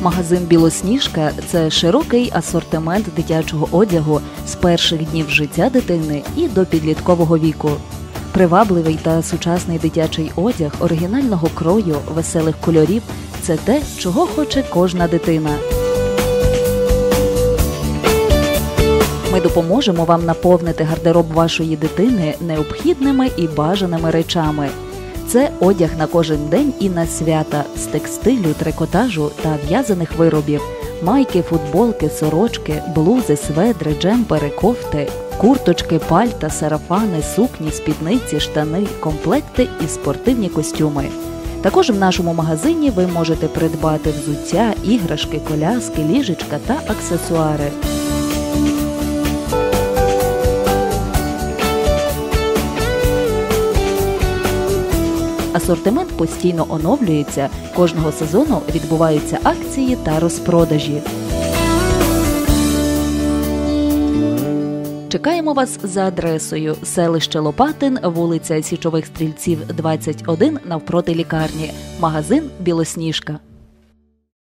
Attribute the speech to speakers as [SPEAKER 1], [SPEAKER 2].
[SPEAKER 1] Магазин Білосніжка це широкий асортимент дитячого одягу з перших днів життя дитини і до підліткового віку. Привабливий та сучасний дитячий одяг оригінального крою, веселих кольорів це те, чого хоче кожна дитина. Ми допоможемо вам наповнити гардероб вашої дитини необхідними і бажаними речами. Це одяг на кожен день і на свята з текстилю, трикотажу та в'язаних виробів, майки, футболки, сорочки, блузи, сведри, джемпери, кофти, курточки, пальта, сарафани, сукні, спідниці, штани, комплекти і спортивні костюми. Також в нашому магазині ви можете придбати взуття, іграшки, коляски, ліжечка та аксесуари. Асортимент постійно оновлюється. Кожного сезону відбуваються акції та розпродажі. Чекаємо вас за адресою селище Лопатин, вулиця Січових Стрільців, 21 навпроти лікарні, магазин Білосніжка.